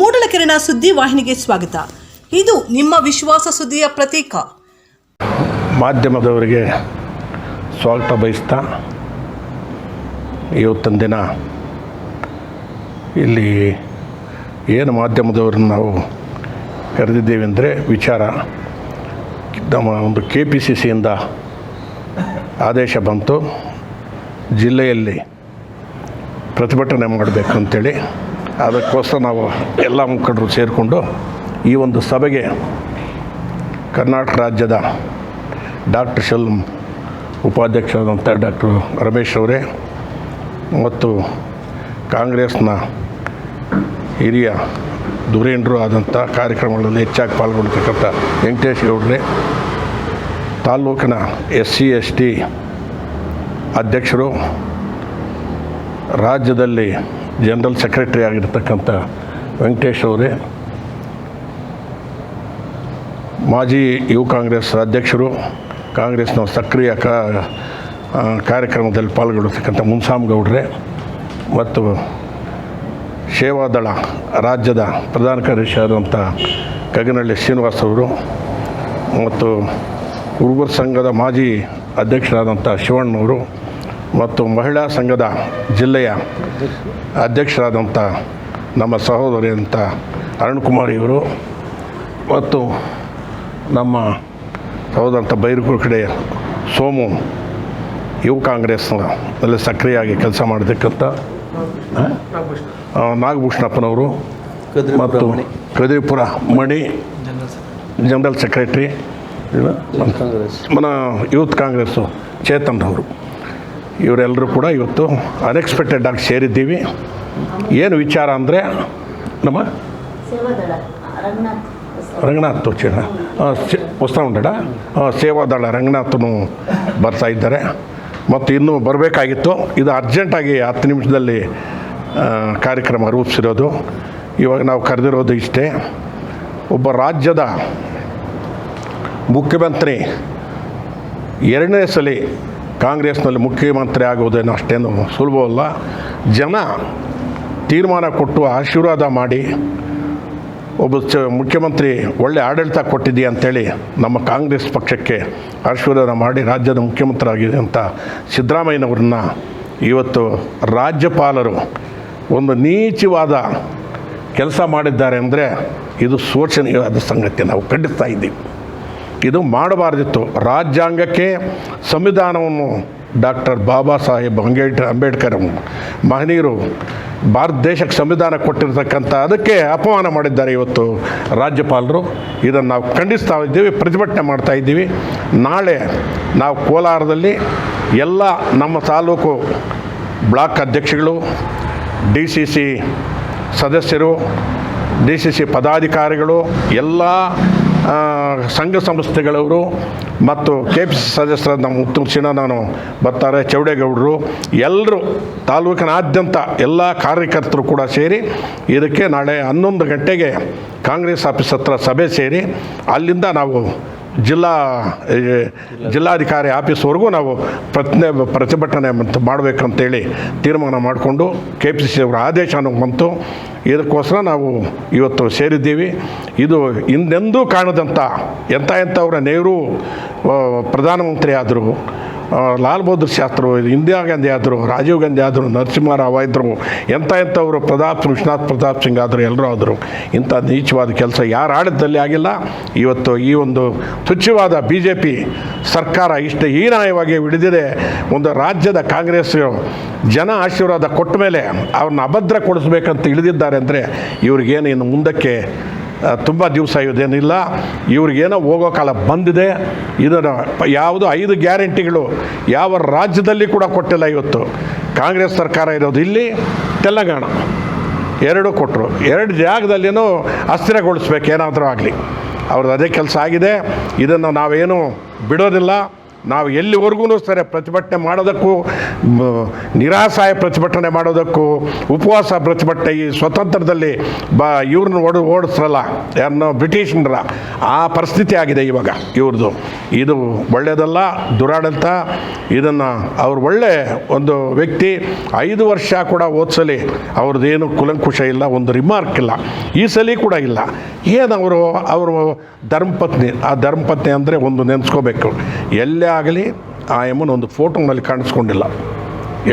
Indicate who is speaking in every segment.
Speaker 1: ಮೂಡಲಕೆರೆನ ಸುದ್ದಿ ವಾಹಿನಿಗೆ ಸ್ವಾಗತ. ಇದು ನಿಮ್ಮ ವಿಶ್ವಾಸ ಸುದ್ದಿಯ ಪ್ರತೀಕ.
Speaker 2: ಮಾಧ್ಯಮದವರಿಗೆ ಸ್ವಾಗತ ಬಯಸ್ತಾ ಇವತ್ತಿನ ದಿನ ಇಲ್ಲಿ ಏನು ಮಾಧ್ಯಮದವ್ರನ್ನ ನಾವು ಕರೆದಿದ್ದೇವೆ ಅಂದರೆ ವಿಚಾರ ನಮ್ಮ ಒಂದು ಕೆ ಪಿ ಸಿ ಸಿಯಿಂದ ಆದೇಶ ಬಂತು. ಜಿಲ್ಲೆಯಲ್ಲಿ ಪ್ರತಿಭಟನೆ ಮಾಡಬೇಕು ಅಂತೇಳಿ ಅದಕ್ಕೋಸ್ಕರ ನಾವು ಎಲ್ಲ ಮುಖಂಡರು ಸೇರಿಕೊಂಡು ಈ ಒಂದು ಸಭೆಗೆ ಕರ್ನಾಟಕ ರಾಜ್ಯದ ಡಾಕ್ಟರ್ ಶಲ್ಮ್ ಉಪಾಧ್ಯಕ್ಷರಾದಂಥ ಡಾಕ್ಟರ್ ರಮೇಶ್ ಅವರೇ ಮತ್ತು ಕಾಂಗ್ರೆಸ್ನ ಹಿರಿಯ ಧುರೀಣರು ಆದಂಥ ಕಾರ್ಯಕ್ರಮಗಳಲ್ಲಿ ಹೆಚ್ಚಾಗಿ ಪಾಲ್ಗೊಳ್ತಕ್ಕಂಥ ವೆಂಕಟೇಶ್ ಗೌಡ್ರೆ ತಾಲ್ಲೂಕಿನ ಎಸ್ ಸಿ, ಎಸ್ ಟಿ ಅಧ್ಯಕ್ಷರು, ರಾಜ್ಯದಲ್ಲಿ ಜನರಲ್ ಸೆಕ್ರೆಟರಿ ಆಗಿರ್ತಕ್ಕಂಥ ವೆಂಕಟೇಶ್ ಅವರೇ, ಮಾಜಿ ಯುವ ಕಾಂಗ್ರೆಸ್ ಅಧ್ಯಕ್ಷರು, ಕಾಂಗ್ರೆಸ್ನ ಸಕ್ರಿಯ ಕಾ ಕಾರ್ಯಕ್ರಮದಲ್ಲಿ ಪಾಲ್ಗೊಳ್ಳತಕ್ಕಂಥ ಮುನ್ಸಾಮ್ ಗೌಡ್ರೆ ಮತ್ತು ಸೇವಾದಳ ರಾಜ್ಯದ ಪ್ರಧಾನ ಕಾರ್ಯದರ್ಶಿ ಆದಂಥ ಕಗನಹಳ್ಳಿ ಶ್ರೀನಿವಾಸ್ ಅವರು ಮತ್ತು ಹುಡುಗರ ಸಂಘದ ಮಾಜಿ ಅಧ್ಯಕ್ಷರಾದಂಥ ಶಿವಣ್ಣವರು ಮತ್ತು ಮಹಿಳಾ ಸಂಘದ ಜಿಲ್ಲೆಯ ಅಧ್ಯಕ್ಷರಾದಂಥ ನಮ್ಮ ಸಹೋದರಿ ಅಂತ ಅರುಣ್ಕುಮಾರ್ ಇವರು ಮತ್ತು ನಮ್ಮ ಸಹೋದರಂಥ ಬೈರುಕುಳ ಕಡೆ ಸೋಮು ಯುವ ಕಾಂಗ್ರೆಸ್ನಲ್ಲಿ ಸಕ್ರಿಯವಾಗಿ ಕೆಲಸ ಮಾಡತಕ್ಕಂಥ ನಾಗಭೂಷಣಪ್ಪನವರು ಮತ್ತು ಕದಿರಿಪುರ ಮಣಿ. ಜನರಲ್ ಸೆಕ್ರೆಟ್ರಿ ಮನ ಯೂತ್ ಕಾಂಗ್ರೆಸ್ಸು ಚೇತನ್ ಅವರು ಇವರೆಲ್ಲರೂ ಕೂಡ ಇವತ್ತು ಅನ್ಎಕ್ಸ್ಪೆಕ್ಟೆಡ್ ಆಗಿ ಸೇರಿದ್ದೀವಿ. ಏನು ವಿಚಾರ ಅಂದರೆ ನಮ್ಮ
Speaker 3: ರಂಗನಾಥ್
Speaker 2: ತೋಚಿಣ ಹೊಸ ಉಂಡಡ ಸೇವಾದಳ ರಂಗನಾಥನು ಬರ್ತಾ ಇದ್ದಾರೆ. ಮತ್ತು ಇನ್ನೂ ಬರಬೇಕಾಗಿತ್ತು. ಇದು ಅರ್ಜೆಂಟಾಗಿ ಹತ್ತು ನಿಮಿಷದಲ್ಲಿ ಕಾರ್ಯಕ್ರಮ ರೂಪಿಸಿರೋದು. ಇವಾಗ ನಾವು ಕರೆದಿರೋದು ಇಷ್ಟೇ. ಒಬ್ಬ ರಾಜ್ಯದ ಮುಖ್ಯಮಂತ್ರಿ ಎರಡನೇ ಸಲ ಕಾಂಗ್ರೆಸ್ನಲ್ಲಿ ಮುಖ್ಯಮಂತ್ರಿ ಆಗುವುದೇನು ಅಷ್ಟೇನು ಸುಲಭವಲ್ಲ. ಜನ ತೀರ್ಮಾನ ಕೊಟ್ಟು ಆಶೀರ್ವಾದ ಮಾಡಿ ಒಬ್ಬ ಚ ಮುಖ್ಯಮಂತ್ರಿ ಒಳ್ಳೆ ಆಡಳಿತ ಕೊಟ್ಟಿದ್ದೀಯ ಅಂತೇಳಿ ನಮ್ಮ ಕಾಂಗ್ರೆಸ್ ಪಕ್ಷಕ್ಕೆ ಆಶೀರ್ವಾದ ಮಾಡಿ ರಾಜ್ಯದ ಮುಖ್ಯಮಂತ್ರಿ ಅಂತ ಸಿದ್ದರಾಮಯ್ಯನವ್ರನ್ನ ಇವತ್ತು ರಾಜ್ಯಪಾಲರು ಒಂದು ನೀಚವಾದ ಕೆಲಸ ಮಾಡಿದ್ದಾರೆ ಅಂದರೆ ಇದು ಶೋಚನೀಯವಾದ ಸಂಗತಿ ನಾವು ಖಂಡಿಸ್ತಾ ಇದ್ದೀವಿ. ಇದು ಮಾಡಬಾರ್ದಿತ್ತು. ರಾಜ್ಯಾಂಗಕ್ಕೆ ಸಂವಿಧಾನವನ್ನು ಡಾಕ್ಟರ್ ಬಾಬಾ ಸಾಹೇಬ್ ಅಂಬೇಡ್ ಅಂಬೇಡ್ಕರ್ ಮಹನೀಯರು ಭಾರತ ದೇಶಕ್ಕೆ ಸಂವಿಧಾನ ಕೊಟ್ಟಿರ್ತಕ್ಕಂಥ ಅದಕ್ಕೆ ಅಪಮಾನ ಮಾಡಿದ್ದಾರೆ ಇವತ್ತು ರಾಜ್ಯಪಾಲರು. ಇದನ್ನು ನಾವು ಖಂಡಿಸ್ತಾ ಇದ್ದೀವಿ, ಪ್ರತಿಭಟನೆ ಮಾಡ್ತಾ ಇದ್ದೀವಿ. ನಾಳೆ ನಾವು ಕೋಲಾರದಲ್ಲಿ ಎಲ್ಲ ನಮ್ಮ ತಾಲೂಕು ಬ್ಲಾಕ್ ಅಧ್ಯಕ್ಷಗಳು ಡಿ ಸಿ ಸಿ ಸದಸ್ಯರು ಡಿ ಸಿ ಸಿ ಪದಾಧಿಕಾರಿಗಳು, ಎಲ್ಲ ಸಂಘ ಸಂಸ್ಥೆಗಳವರು ಮತ್ತು ಕೆ ಪಿ ಸಿ ಸದಸ್ಯರಾದ ನಮ್ಮ ಉತ್ತಮ ನಾನು ಬರ್ತಾರೆ, ಚೌಡೇಗೌಡರು ಎಲ್ಲರೂ ತಾಲೂಕಿನಾದ್ಯಂತ ಎಲ್ಲ ಕಾರ್ಯಕರ್ತರು ಕೂಡ ಸೇರಿ ಇದಕ್ಕೆ ನಾಳೆ ಹನ್ನೊಂದು ಗಂಟೆಗೆ ಕಾಂಗ್ರೆಸ್ ಆಫೀಸ್ ಹತ್ರ ಸಭೆ ಸೇರಿ ಅಲ್ಲಿಂದ ನಾವು ಜಿಲ್ಲಾ ಜಿಲ್ಲಾಧಿಕಾರಿ ಆಫೀಸ್ವರೆಗೂ ನಾವು ಪ್ರತಿನೆ, ಪ್ರತಿಭಟನೆ ಮತ್ತು ಮಾಡಬೇಕಂತೇಳಿ ತೀರ್ಮಾನ ಮಾಡಿಕೊಂಡು ಕೆ ಪಿ ಸಿ ಅವರ ಆದೇಶ ಬಂತು. ಇದಕ್ಕೋಸ್ಕರ ನಾವು ಇವತ್ತು ಸೇರಿದ್ದೀವಿ. ಇದು ಹಿಂದೆಂದೂ ಕಾಣದಂಥ ಎಂಥ ಎಂಥವ್ರ ನೆಹರು ಪ್ರಧಾನಮಂತ್ರಿ ಆದರು ಲಾಲ್ ಬಹದ್ದೂರ್ ಶಾಸ್ತ್ರ, ಇಂದಿರಾ ಗಾಂಧಿ ಆದರು, ರಾಜೀವ್ ಗಾಂಧಿ ಆದರು, ನರಸಿಂಹರಾವ್ ಇದ್ದರು ಎಂಥ ಎಂಥವರು ಪ್ರತಾಪ್, ವಿಶ್ವನಾಥ್, ಪ್ರತಾಪ್ ಸಿಂಗ್ ಆದರು, ಎಲ್ಲರೂ ಆದರು. ಇಂಥ ನೀಚವಾದ ಕೆಲಸ ಯಾರು ಆಡಳಿತದಲ್ಲಿ ಆಗಿಲ್ಲ. ಇವತ್ತು ಈ ಒಂದು ತುಚ್ಛವಾದ ಬಿ ಜೆ ಪಿ ಸರ್ಕಾರ ಇಷ್ಟು ಹೀನಾಯವಾಗಿ ಹಿಡಿದಿದೆ. ಒಂದು ರಾಜ್ಯದ ಕಾಂಗ್ರೆಸ್ ಜನ ಆಶೀರ್ವಾದ ಕೊಟ್ಟ ಮೇಲೆ ಅವ್ರನ್ನ ಅಭದ್ರ ಕೊಡಿಸ್ಬೇಕಂತ ಇಳಿದಿದ್ದಾರೆ ಅಂದರೆ ಇವ್ರಿಗೇನು ಇನ್ನು ಮುಂದಕ್ಕೆ ತುಂಬ ದಿವಸ ಇದೇನಿಲ್ಲ. ಇವ್ರಿಗೇನೋ ಹೋಗೋ ಕಾಲ ಬಂದಿದೆ. ಪ- ಯಾವುದು ಐದು ಗ್ಯಾರಂಟಿಗಳು ಯಾವ ರಾಜ್ಯದಲ್ಲಿ ಕೂಡ ಕೊಟ್ಟಿಲ್ಲ ಇವತ್ತು. ಕಾಂಗ್ರೆಸ್ ಸರ್ಕಾರ ಇರೋದು ಇಲ್ಲಿ ತೆಲಂಗಾಣ. ಎರಡು ಕೊಟ್ಟರು ಎರಡು ಜಾಗದಲ್ಲಿನೂ ಅಸ್ಥಿರಗೊಳಿಸ್ಬೇಕು ಏನಾದರೂ ಆಗಲಿ. ಅವ್ರದ್ದು ಅದೇ ಕೆಲಸ ಆಗಿದೆ. ಇದನ್ನು ನಾವೇನು ಬಿಡೋದಿಲ್ಲ. ನಾವು ಎಲ್ಲಿವರೆಗೂ ಸರಿ ಪ್ರತಿಭಟನೆ ಮಾಡೋದಕ್ಕೂ ನಿರಾಸಾಯ ಪ್ರತಿಭಟನೆ ಮಾಡೋದಕ್ಕೂ, ಉಪವಾಸ ಪ್ರತಿಭಟನೆ ಈ ಸ್ವತಂತ್ರದಲ್ಲಿ ಬ, ಇವ್ರನ್ನ ಓಡ, ಓಡಿಸ್ರಲ್ಲ, ಯಾರನ್ನ ಬ್ರಿಟಿಷರ ಆ ಪರಿಸ್ಥಿತಿ ಆಗಿದೆ ಇವಾಗ ಇವ್ರದ್ದು ಇದು ಒಳ್ಳೆಯದಲ್ಲ ದುರಾಡಳಿತ ಇದನ್ನು ಅವ್ರು ಒಳ್ಳೆ ಒಂದು ವ್ಯಕ್ತಿ, ಐದು ವರ್ಷ ಕೂಡ ಓದ್ಸಲಿ, ಅವ್ರದ್ದೇನು ಕುಲಂಕುಶ ಇಲ್ಲ, ಒಂದು ರಿಮಾರ್ಕ್ ಇಲ್ಲ, ಈ ಸಲ ಕೂಡ ಇಲ್ಲ. ಏನವರು ಅವರು ಧರ್ಮಪತ್ನಿ, ಆ ಧರ್ಮಪತ್ನಿ ಅಂದರೆ ಒಂದು ನೆನೆಸ್ಕೋಬೇಕು. ಎಲ್ಲೇ ಆಗಲಿ ಆ ಒಂದು ಫೋಟೋನಲ್ಲಿ ಕಾಣಿಸ್ಕೊಂಡಿಲ್ಲ.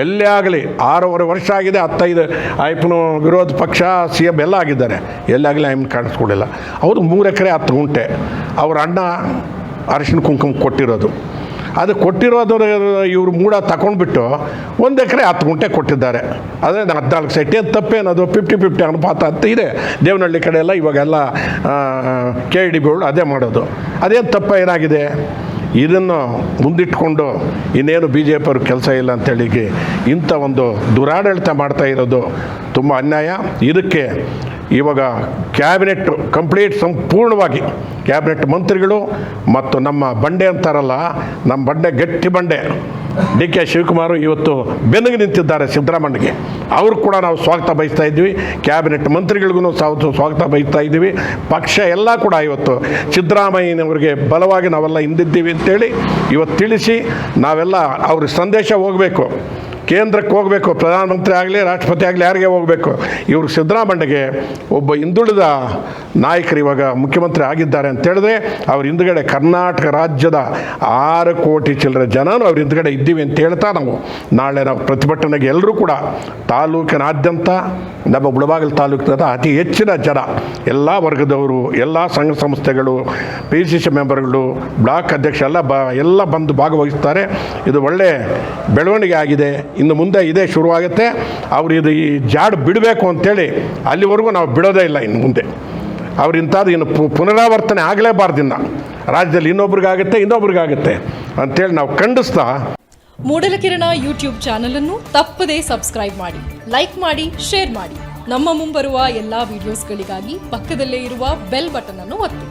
Speaker 2: ಎಲ್ಲೇ ಆಗಲಿ, ಆರೂವರೆ ವರ್ಷ ಆಗಿದೆ, ಹತ್ತೈದು ಆಯಪ್ಪನ ವಿರೋಧ ಪಕ್ಷ ಸಿ ಎಂ ಎಲ್ಲ ಆಗಿದ್ದಾರೆ. ಎಲ್ಲೇ ಆಗಲಿ ಆಯ್ಮನ್ ಕಾಣಿಸ್ಕೊಂಡಿಲ್ಲ. ಅವರು ಮೂರು ಎಕರೆ ಹತ್ತು ಗುಂಟೆ. ಅವ್ರ ಅಣ್ಣ ಅರಿಶಿನ ಕುಂಕುಮ ಕೊಟ್ಟಿರೋದು. ಅದು ಕೊಟ್ಟಿರೋದು ಇವರು ಮೂಡ ತಗೊಂಡ್ಬಿಟ್ಟು ಒಂದು ಎಕರೆ ಹತ್ತು ಗುಂಟೆ ಕೊಟ್ಟಿದ್ದಾರೆ. ಅದೇ ಹದಿನಾಲ್ಕು ಸೈಟ್, ಏನು ತಪ್ಪೇನದು? ಫಿಫ್ಟಿ ಫಿಫ್ಟಿ ಅನುಪಾತ ಅಂತ ಇದೆ. ದೇವನಹಳ್ಳಿ ಕಡೆ ಎಲ್ಲ ಇವಾಗೆಲ್ಲ ಕೆ ಡಿ ಬಿಗಳು ಅದೇ ಮಾಡೋದು. ಅದೇನು ತಪ್ಪ ಏನಾಗಿದೆ? ಇದನ್ನು ಮುಂದಿಟ್ಕೊಂಡು ಇನ್ನೇನು ಬಿ ಜೆ ಪಿಯವರು ಕೆಲಸ ಇಲ್ಲ ಅಂತೇಳಿ ಇಂಥ ಒಂದು ದುರಾಡಳಿತ ಮಾಡ್ತಾ ಇರೋದು ತುಂಬ ಅನ್ಯಾಯ. ಇದಕ್ಕೆ ಇವಾಗ ಕ್ಯಾಬಿನೆಟ್ ಕಂಪ್ಲೀಟ್ ಸಂಪೂರ್ಣವಾಗಿ ಕ್ಯಾಬಿನೆಟ್ ಮಂತ್ರಿಗಳು ಮತ್ತು ನಮ್ಮ ಬಂಡೆ ಅಂತಾರಲ್ಲ, ನಮ್ಮ ಬಂಡೆ ಗಟ್ಟಿ ಬಂಡೆ. ಡಿ ಕೆ ಶಿವಕುಮಾರ್ ಇವತ್ತು ಬೆನ್ನಿಗೆ ನಿಂತಿದ್ದಾರೆ ಸಿದ್ದರಾಮಣ್ಣಗೆ ಅವರು ಕೂಡ ನಾವು ಸ್ವಾಗತ ಬಯಸ್ತಾ ಇದ್ವಿ. ಕ್ಯಾಬಿನೆಟ್ ಮಂತ್ರಿಗಳಿಗೂ ಸ್ವಾಗತ ಬಯಸ್ತಾ ಇದ್ದೀವಿ ಪಕ್ಷ ಎಲ್ಲ ಕೂಡ ಇವತ್ತು ಸಿದ್ದರಾಮಯ್ಯನವರಿಗೆ ಬಲವಾಗಿ ನಾವೆಲ್ಲ ಹಿಂದಿದ್ದೀವಿ ಅಂತೇಳಿ ಇವತ್ತು ತಿಳಿಸಿ ನಾವೆಲ್ಲ ಅವ್ರ ಸಂದೇಶ ಹೋಗಬೇಕು. ಕೇಂದ್ರಕ್ಕೆ ಹೋಗಬೇಕು, ಪ್ರಧಾನಮಂತ್ರಿ ಆಗಲಿ, ರಾಷ್ಟ್ರಪತಿ ಆಗಲಿ, ಯಾರಿಗೆ ಹೋಗಬೇಕು? ಇವರು ಸಿದ್ದರಾಮಣ್ಣಗೆ ಒಬ್ಬ ಹಿಂದುಳಿದ ನಾಯಕರು ಇವಾಗ ಮುಖ್ಯಮಂತ್ರಿ ಆಗಿದ್ದಾರೆ ಅಂತ ಹೇಳಿದ್ರೆ, ಅವ್ರ ಹಿಂದ್ಗಡೆ ಕರ್ನಾಟಕ ರಾಜ್ಯದ ಆರು ಕೋಟಿ ಚಿಲ್ಲರೆ ಜನನು ಅವ್ರ ಹಿಂದ್ಗಡೆ ಇದ್ದೀವಿ ಅಂತ ಹೇಳ್ತಾ ನಾವು. ನಾಳೆ ನಾವು ಪ್ರತಿಭಟನೆಗೆ ಎಲ್ಲರೂ ಕೂಡ ತಾಲೂಕಿನಾದ್ಯಂತ, ನಮ್ಮ ಮುಳಬಾಗಿಲು ತಾಲೂಕಿನ ಅತಿ ಹೆಚ್ಚಿನ ಜನ, ಎಲ್ಲ ವರ್ಗದವರು, ಎಲ್ಲ ಸಂಘ ಸಂಸ್ಥೆಗಳು ಪಿ ಸಿ ಸಿ ಮೆಂಬರ್ಗಳು, ಬ್ಲಾಕ್ ಅಧ್ಯಕ್ಷ ಎಲ್ಲ ಬ, ಎಲ್ಲ ಬಂದು ಭಾಗವಹಿಸ್ತಾರೆ. ಇದು ಒಳ್ಳೆ ಬೆಳವಣಿಗೆ ಆಗಿದೆ. ಇನ್ನು ಮುಂದೆ ಇದೇ ಶುರುವಾಗುತ್ತೆ. ಅವ್ರು ಇದು ಈ ಜಾಡು ಬಿಡಬೇಕು ಅಂತೇಳಿ ಅಲ್ಲಿವರೆಗೂ ನಾವು ಬಿಡೋದೇ ಇಲ್ಲ ಇನ್ನು ಮುಂದೆ. ಅವ್ರು ಇಂಥದ್ದು ಇನ್ನು ಪುನರಾವರ್ತನೆ ಆಗಲೇಬಾರ್ದಿನ್ನ ರಾಜ್ಯದಲ್ಲಿ ಇನ್ನೊಬ್ರಿಗಾಗುತ್ತೆ ಇನ್ನೊಬ್ರಿಗಾಗುತ್ತೆ ಅಂತೇಳಿ ನಾವು ಖಂಡಿಸ್ತಾ
Speaker 4: ಮೂಡಲಕಿರಣ ಯೂಟ್ಯೂಬ್ ಚಾನಲನ್ನು ತಪ್ಪದೇ ಸಬ್ಸ್ಕ್ರೈಬ್ ಮಾಡಿ, ಲೈಕ್ ಮಾಡಿ, ಶೇರ್ ಮಾಡಿ. ನಮ್ಮ ಮುಂಬರುವ ಎಲ್ಲಾ ವಿಡಿಯೋಸ್ಗಳಿಗಾಗಿ ಪಕ್ಕದಲ್ಲೇ ಇರುವ ಬೆಲ್ ಬಟನ್ ಅನ್ನು ಒತ್ತಿ.